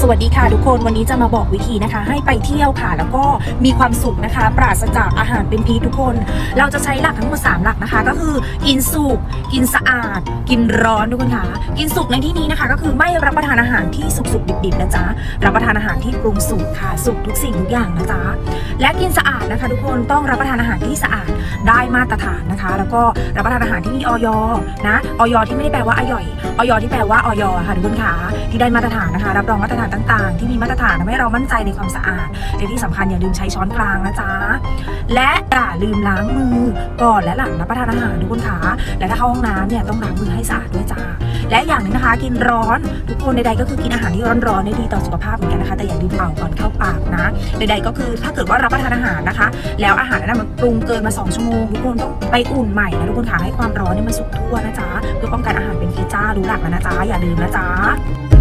สวัสดีค่ะทุกคนวันนี้จะมาบอกวิธีนะคะ ให้ไปเที่ยวค่ะ แล้วก็มีความสุขนะคะ ปราศจากอาหารเป็นพิษทุกคน เราจะใช้หลักทั้งหมด 3 หลักนะคะ ก็คือกินสุกกินสะอาด กินร้อนทุกคนค่ะกินสุกในที่นี้นะคะ ก็คือไม่รับประทานอาหารที่สุกๆดิบๆนะจ๊ะรับประทานอาหารที่ปรุงสุกค่ะสุกทุกสิ่งทุกอย่างนะจ๊ะและกินสะอาดนะคะ ทุกคนต้องรับประทานอาหารที่สะอาดได้มาตรฐานนะคะ แล้วก็รับประทานอาหารที่มีออยนะออยที่ไม่ได้แปลว่าอร่อย ออยที่แปลว่าออยค่ะทุกคนค่ะที่ได้มาตรฐานนะคะ รับรองมาตรฐานต่าง ๆ ที่มีมาตรฐานทำให้เรามั่นใจในความสะอาดและที่สำคัญอย่าลืมใช้ช้อนกลางนะจ๊ะและอย่าลืมล้างมือก่อนและหลังรับประทานอาหารทุกคนคะและถ้าเข้าห้องน้ำเนี่ยต้องล้างมือให้สะอาดด้วยจ้า และอย่างหนึงนะคะกินร้อน ทุกคนใดๆก็คือกินอาหารที่ร้อนๆได้ดีต่อสุขภาพเหมือนกันนะคะ แต่อย่าลืมเป่าก่อนเข้าปากนะใดๆก็คือถ้าเกิดว่ารับประทานอาหารนะคะ แล้วอาหารนั้นมันปรุงเกินมา 2 ชั่วโมงทุกคนต้องไปอุ่นใหม่นะทุกคนค่ะให้ความร้อนเนี่ยมันสุกทั่วนะจ๊ะเพื่อป้องกันอาหารเป็นพิจ้ารู้หลักแล้วนะจ๊ะอย่าลืมนะจ๊ะ